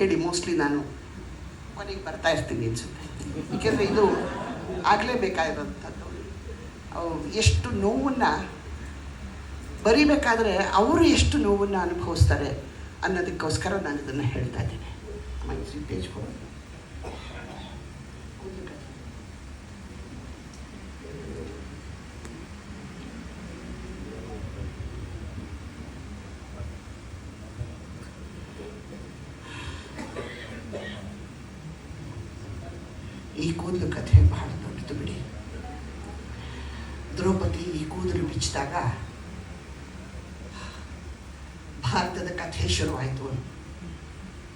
ಹೇಳಿ ಮೋಸ್ಟ್ಲಿ ನಾನು ಕೊನೆಗೆ ಬರ್ತಾ ಇರ್ತೀನಿ ಅನ್ಸುತ್ತೆ. ಏಕೆಂದರೆ ಇದು ಆಗಲೇಬೇಕಾಗಿರೋಂಥದ್ದು ಅವು ಎಷ್ಟು ನೋವನ್ನು ಬರಿಬೇಕಾದ್ರೆ ಅವರು ಎಷ್ಟು ನೋವನ್ನು ಅನುಭವಿಸ್ತಾರೆ ಅನ್ನೋದಕ್ಕೋಸ್ಕರ ನಾನು ಇದನ್ನು ಹೇಳ್ತಾ ಇದ್ದೀನಿ. ಮೈಸೂರು ಈ ಕೂದಲು ಕಥೆ ಬಹಳ ದೊಡ್ಡದು ಬಿಡಿ. ದ್ರೌಪದಿ ಈ ಕೂದಲು ಬಿಚ್ಚಿದಾಗ, ಭಾರತದ ಕಥೆ ಶುರುವಾಯಿತು.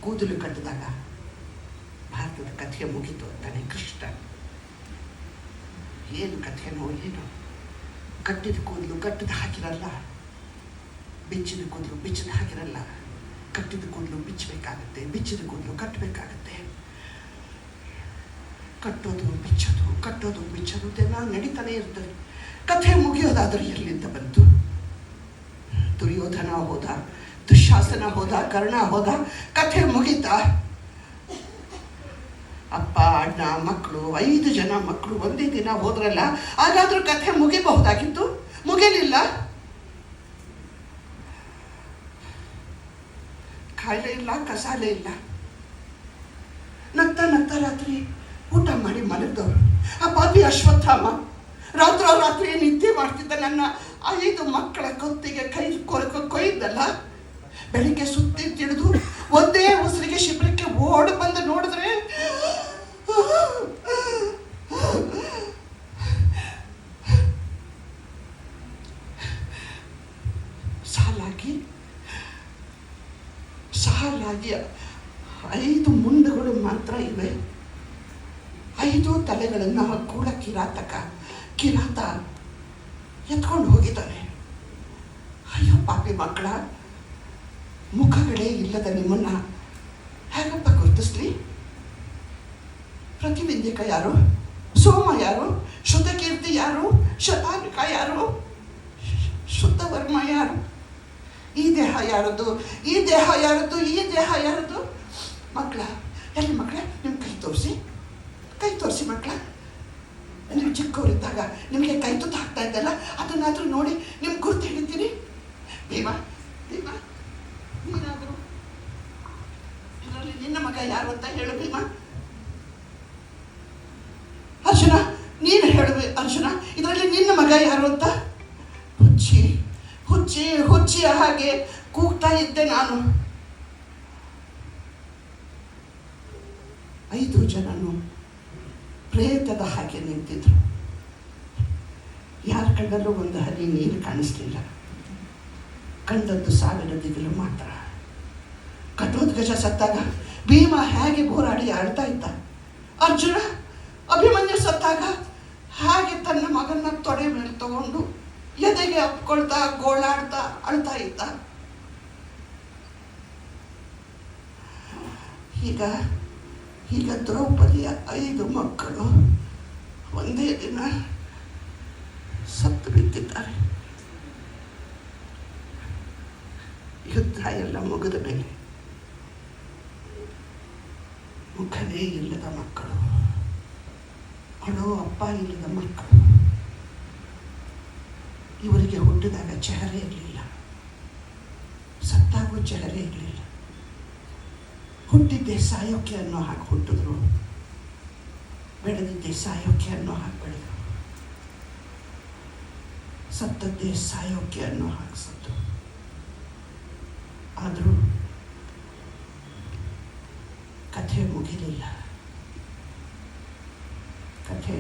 ಕೂದಲು ಕಟ್ಟಿದಾಗ ಭಾರತದ ಕಥೆ ಮುಗಿತು ಅಂತಾನೆ ಕೃಷ್ಣ. ಏನು ಕಥೆನೋ ಏನು? ಕಟ್ಟಿದ ಕೂದಲು ಕಟ್ಟಿದ ಹಾಕಿರಲ್ಲ ಬಿಚ್ಚಿದ ಕೂದಲು ಬಿಚ್ಚಿದ ಹಾಕಿರಲ್ಲ ಕಟ್ಟಿದ ಕೂದಲು ಬಿಚ್ಚಬೇಕಾಗತ್ತೆ, ಬಿಚ್ಚಿದ ಕೂದಲು ಕಟ್ಟಬೇಕಾಗತ್ತೆ. ಕಟ್ಟೋದು, ಬಿಚ್ಚೋದು ಕಟ್ಟೋದು, ಬಿಚ್ಚೋದು ಇದೆಲ್ಲ ನಡೀತಾನೆ ಇರ್ತದೆ. ಕಥೆ ಮುಗಿಯೋದಾದ್ರೆ ಎಲ್ಲಿಂದ ಬಂತು. ದುರ್ಯೋಧನ ಹೋದ, ದುಶಾಸನ ಹೋದ, ಕರ್ಣ ಹೋದ, ಕಥೆ ಮುಗೀತಾ. ಅಪ್ಪ, ಅಣ್ಣ, ಮಕ್ಕಳು, ಐದು ಜನ ಮಕ್ಕಳು ಒಂದೇ ದಿನ ಹೋದ್ರಲ್ಲ, ಹಾಗಾದ್ರೂ ಕಥೆ ಮುಗಿಬಹುದಾಗಿತ್ತು? ಮುಗಿಲಿಲ್ಲ. ಕಾಯಿಲೆ ಇಲ್ಲ, ಕಸಾಲೆ ಇಲ್ಲ. ನತ್ತ ನಗ್ತಾ ರಾತ್ರಿ ಊಟ ಮಾಡಿ ಮಲಗಿದವರು. ಆ ಪಾಪಿ ಅಶ್ವತ್ಥಾಮ ರಾತ್ರೋ ರಾತ್ರಿ ನಿದ್ದೆ ಮಾಡ್ತಿದ್ದ ನನ್ನ ಐದು ಮಕ್ಕಳ ಕೊತ್ತಿಗೆ ಕೈ ಕೊರಕ ಕೊಯ್ದಲ್ಲ. ಬೆಳಿಗ್ಗೆ ಸುತ್ತಿ ತಿಳಿದು ಒಂದೇ ಉಸಿರಿಗೆ ಶಿಬಿರಕ್ಕೆ ಓಡಿ ಬಂದು ನೋಡಿದ್ರೆ, ಸಾಲಾಗಿ ಸಾಲಾಗಿ ಐದು ಮುಂಡುಗಳು ಮಾತ್ರ ಇವೆ. ಐದು ತಲೆಗಳನ್ನು ಕೂಡ ಕಿರಾತಕ, ಕಿರಾತ ಎತ್ಕೊಂಡು ಹೋಗಿದ್ದಾನೆ. ಅಯ್ಯೋ ಪಾಪಿ ಮಕ್ಕಳ, ಮುಖಗಳೇ ಇಲ್ಲದ ನಿಮ್ಮನ್ನ ಹೇಗಪ್ಪ ಗುರುತಿಸ್ಲಿ? ಪ್ರತಿಬಿಂಬಿಕ ಯಾರು? ಸೋಮ ಯಾರು? ಶುದ್ಧಕೀರ್ತಿ ಯಾರು? ಶತಾನಿಕ ಯಾರು? ಶುದ್ಧ ವರ್ಮ ಯಾರು? ಈ ದೇಹ ಯಾರದ್ದು ಈ ದೇಹ ಯಾರದ್ದು ಈ ದೇಹ ಯಾರದ್ದು ಮಕ್ಕಳ, ಎಲ್ಲಿ ಮಕ್ಕಳೇ ನಿಮ್ಮ ಕೈ ತೋರಿಸಿ. ಕೈ ತೋರಿಸಿ ಮಕ್ಕಳ. ನೀವು ಚಿಕ್ಕವರಿದ್ದಾಗ ನಿಮಗೆ ಕೈ ತುತ್ತು ಹಾಕ್ತಾ ಇದ್ದಲ್ಲ, ಅದನ್ನಾದರೂ ನೋಡಿ ನಿಮ್ಗೆ ಗುರುತು ಹಿಡಿತೀರಿ ಭೀಮಾ ಭೀಮಾ, ನೀನಾದರೂ? ಇದರಲ್ಲಿ ನಿನ್ನ ಮಗ ಯಾರು ಅಂತ ಹೇಳು ಭೀಮಾ. ಅರ್ಜುನ, ನೀನು ಹೇಳು ಅರ್ಜುನ, ಇದರಲ್ಲಿ ನಿನ್ನ ಮಗ ಯಾರು ಅಂತ? ಹುಚ್ಚಿ ಹುಚ್ಚಿ ಹುಚ್ಚಿಯ ಹಾಗೆ ಕೂಗ್ತಾ ಇದ್ದೆ ನಾನು. ಐದು ಜನನು ಪ್ರೇತದ ಹಾಗೆ ನಿಂತಿದ್ರು. ಯಾರ ಕಣ್ಣಲ್ಲೂ ಒಂದು ಹನಿ ನೀರು ಕಾಣಿಸ್ಲಿಲ್ಲ. ಕಂಡದ್ದು ಸಾವಿರ ದಿಗಿಲು ಮಾತ್ರ. ಕಟೋದ್ಗಜ ಸತ್ತಾಗ ಭೀಮ ಹೇಗೆ ಹೋರಾಡಿ ಆಡ್ತಾ ಇದ್ದ? ಅರ್ಜುನ, ಅಭಿಮನ್ಯು ಸತ್ತಾಗ ಹಾಗೆ ತನ್ನ ಮಗನ ತೊಡೆ ಮೇಲೆ ತಗೊಂಡು ಎದೆಗೆ ಅಪ್ಕೊಳ್ತಾ, ಗೋಳಾಡ್ತಾ ಅಳ್ತಾ ಇದ್ದ? ಈಗ ಈಗ ದ್ರೌಪದಿಯ ಐದು ಮಕ್ಕಳು ಒಂದೇ ದಿನ ಸತ್ತು ಬಿದ್ದಿದ್ದಾರೆ. ಯುದ್ಧ ಎಲ್ಲ ಮುಗಿದ ಮೇಲೆ ಮುಖವೇ ಇಲ್ಲದ ಮಕ್ಕಳು, ಅಳೋ ಅಪ್ಪ ಇಲ್ಲದ ಮಕ್ಕಳು, ಇವರಿಗೆ ಹುಟ್ಟಿದಾಗ ಚಹರೆ ಇರಲಿಲ್ಲ, ಸತ್ತಾಗೂ ಚಹರೆ ಇರಲಿಲ್ಲ. ಹುಟ್ಟಿದ್ದೆ ಸಾಯೋಕೆ ಅನ್ನೋ ಹಾಗೆ ಹುಟ್ಟಿದ್ರು ಬೆಳೆದಿದ್ದೆ ಸಾಯೋಕೆ ಅನ್ನೋ ಹಾಗೆ ಬೆಳೆದರು ಸತ್ತದ್ದೇ ಸಾಯೋಕೆ ಅನ್ನೋ ಹಾಗೆ ಸತ್ತು ಆದರೂ ಕಥೆ ಮುಗಿಲಿಲ್ಲ. ಕಥೆ